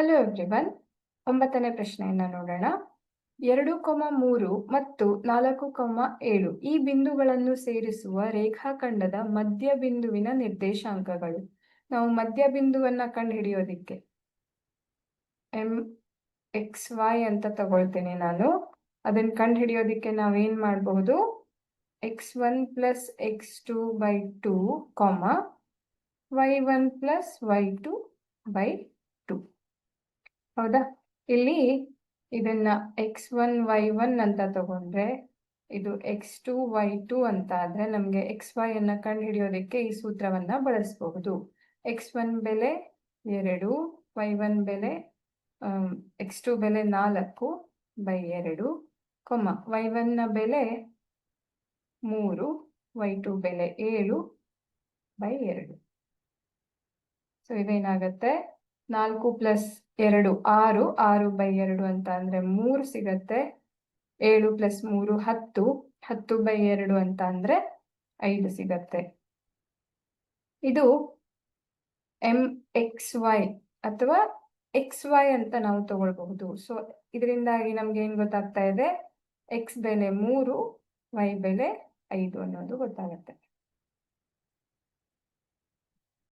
Hello everyone ಒಂಬತ್ತನೇ ಪ್ರಶ್ನೆಯನ್ನ ನೋಡೋಣ. ಎರಡು ಕೊಮ ಮೂರು ಮತ್ತು ನಾಲ್ಕು ಕೊಮ ಏಳು. ಈ ಬಿಂದುಗಳನ್ನು ಸೇರಿಸುವ ರೇಖಾಖಂಡದ ಮಧ್ಯ ಬಿಂದುವಿನ ನಿರ್ದೇಶಾಂಕಗಳು. ನಾವು ಮಧ್ಯ ಬಿಂದುವನ್ನ ಕಂಡುಹಿಡಿಯೋದಿಕ್ಕೆ. ಎಂ ಎಕ್ಸ್ ವೈ ಅಂತ ತಗೊಳ್ತೇನೆ ನಾನು. ಅದನ್ನ ಕಂಡುಹಿಡಿಯೋದಿಕ್ಕೆ ನಾವೇನ್ ಮಾಡಬಹುದು? X one plus X two by two comma Y one plus Y two by ಹೌದಾ? ಇಲ್ಲಿ ಇದನ್ನ ಎಕ್ಸ್ ಒನ್ ವೈ ಒನ್ ಅಂತ ತಗೊಂಡ್ರೆ, ಇದು ಎಕ್ಸ್ ಟು ವೈ ಟು ಅಂತ ಆದ್ರೆ ನಮಗೆ ಎಕ್ಸ್ ವೈ ಅನ್ನ ಕಂಡುಹಿಡಿಯೋದಕ್ಕೆ ಈ ಸೂತ್ರವನ್ನ ಬಳಸಬಹುದು ಎಕ್ಸ್ ಒನ್ ಬೆಲೆ ಎರಡು ವೈ ಒನ್ ಬೆಲೆ ಎಕ್ಸ್ ಟು ಬೆಲೆ ನಾಲ್ಕು ಬೈ ಎರಡು, ಕೊಮ್ಮ. ವೈ ಒನ್ನ ಬೆಲೆ ಮೂರು ವೈ ಟು ಬೆಲೆ ಏಳು ಬೈ ಎರಡು. ಸೊ ಇದೇನಾಗತ್ತೆ? ನಾಲ್ಕು ಪ್ಲಸ್ ಎರಡು, ಆರು ಆರು ಬೈ ಎರಡು ಅಂತ ಅಂದ್ರೆ ಮೂರು ಸಿಗತ್ತೆ. ಏಳು ಪ್ಲಸ್ ಮೂರು ಹತ್ತು ಹತ್ತು ಬೈ ಎರಡು ಅಂತ ಅಂದ್ರೆ ಐದು ಸಿಗತ್ತೆ. ಇದು ಎಂ ಎಕ್ಸ್ ವೈ ಅಥವಾ ಎಕ್ಸ್ ವೈ ಅಂತ ನಾವು ತಗೊಳ್ಬಹುದು. ಸೊ ಇದರಿಂದಾಗಿ ನಮ್ಗೆ ಏನ್ ಗೊತ್ತಾಗ್ತಾ ಇದೆ? ಎಕ್ಸ್ ಬೆಲೆ ಮೂರು ವೈ ಬೆಲೆ ಐದು ಅನ್ನೋದು ಗೊತ್ತಾಗತ್ತೆ.